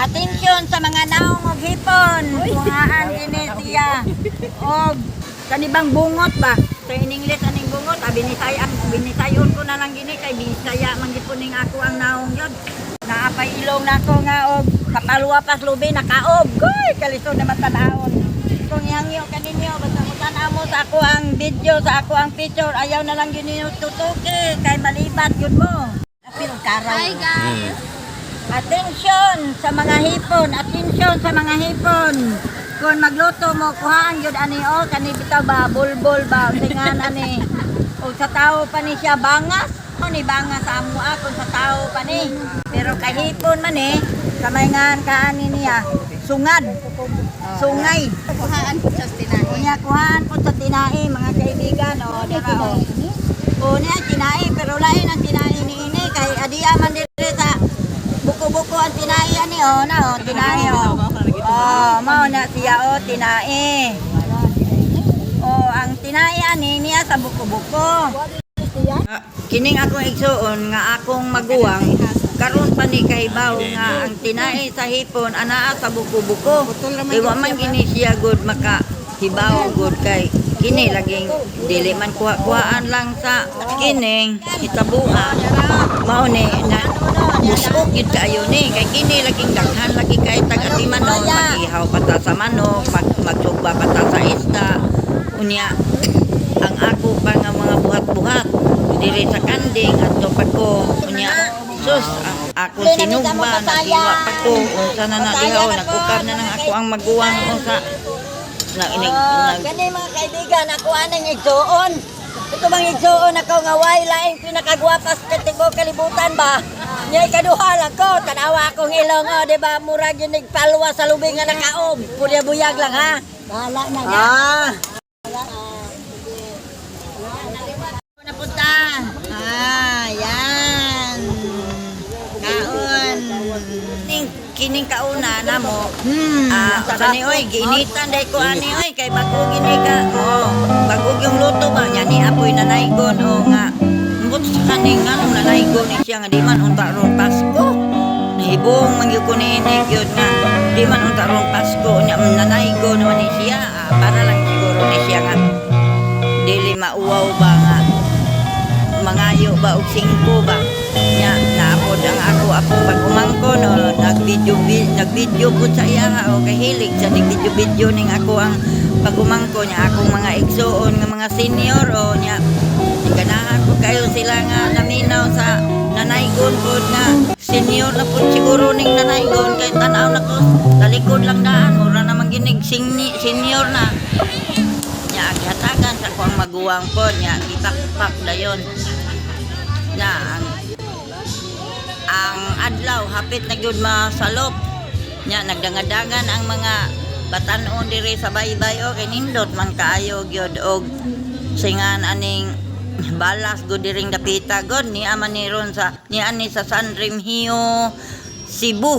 Atensyon sa mga naong og hipon. Kungaan kini siya. Og kanibang bungot ba? Sa in English aning bungot, ah, binisayan, binisayon ko na lang gini kay binisaya man gid ning ako ang naong yun. Naapay ilong nako nga og kapalwa pas lubi nakaog. Goy, kalisod na matanahon. Kung ihangyo kaninyo basta mo tanaw mo sa ako ang video, sa ako ang picture, ayaw na lang gini tutuki kay malibat yun mo. Apil karaw. Hi guys! Atensyon sa mga hipon, atensyon sa mga hipon. Kung magluto mo, kuhaan yun ani o, kani bitaw ba, bulbul ba, tingan ani. O sa tao pa ni siya bangas, o ni bangas sa amo kung sa tao pa ni. Pero kay hipon man eh, kamay nga kaani niya, sungad, sungay. Kuhaan po sa. Kunya kuhaan po sa tinai, mga kaibigan, o, dira o. O niya, tinai, pero lain ang tinai ni ini, kay adia man dire sa buko-buko ang tinai ani, o, na, o, tinai, o. Oh, mao na siya, o, tinai. O, ang tinai ani niya sa buko-buko. Ah, kining akong igsuon nga akong maguwang karon pa ni kaibaw nga ang tinai sa hipon anaa sa buko-buko. Iwa man gini siya good maka hibaw good kay kini laging dili man kuha-kuhaan lang sa kining itabuha. Mao ni na busog gid kaayo ni kay kini laging daghan lagi kay tagati manok mag-ihaw pata sa manok mag magsugba pata sa isda. Unya ang ako pa nga mga buhat-buhat. Diri sa kanding at pag ko. Unya sus ako sinugba nagiwa pa ko. Unsa na nadihaw nagukab na nang ako ang maguwang unsa. Na inig nag Kani mga kaibigan, ako anang igsuon. Ito bang igsuon ako nga way laing pinakagwapas katigo kalibutan ba? Nya ikaduha lang ko, tanawa akong ilong, oh, di ba? Murag yun nagpalwa sa lubing nga nakaob. Pulya buyag lang ha. Bahala na Ah, Napunta. Ah, yan. Kaon. Kining, kining kauna na mo. hmm, Ah, sa ni oy, giinitan day ko ani oy kay bago gini ka. Oh, bago yung luto ba nya ni apoy na naigon o nga. Mbot sa kaning nga nung nanaygon ni siya nga di man unta ron Pasko. Nahibong man gyud ko ni ni gyud nga di man unta ron Pasko nya nanaygon naman ni siya. Ah, para lang siguro ni siya nga dili mauwaw ba nga mangayo ba og singko ba nya naapod ang ako akong pagumangko no nagvideo vi- nagvideo ko sa iya o kay hilig sa nagvideo video ning ako ang pagumangko nya akong mga igsuon nga mga senior o ko kayo sila nga naminaw sa nanaygon po nga. Senior na po siguro ning nanaygon kay tanaw na ko talikod lang daan mura naman ginig sini- senior na. Nya aghatagan sa kuang maguwang po nya itakpak dayon nya ang ang adlaw hapit na gyud masalop. Nya nagdangadangan ang mga batanon diri sa baybay o kay nindot man kaayo gyud og singan aning balas go diring dapita god ni aman ni ron sa ni ani sa San Remigio Cebu.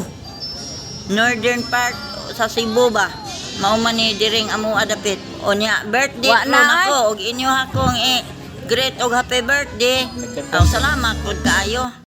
Northern part sa Cebu ba? Mao man ni diring amo adapit. O nya birthday Wa na, ako og inyo akong eh, great og happy birthday. Aw salamat pud kaayo.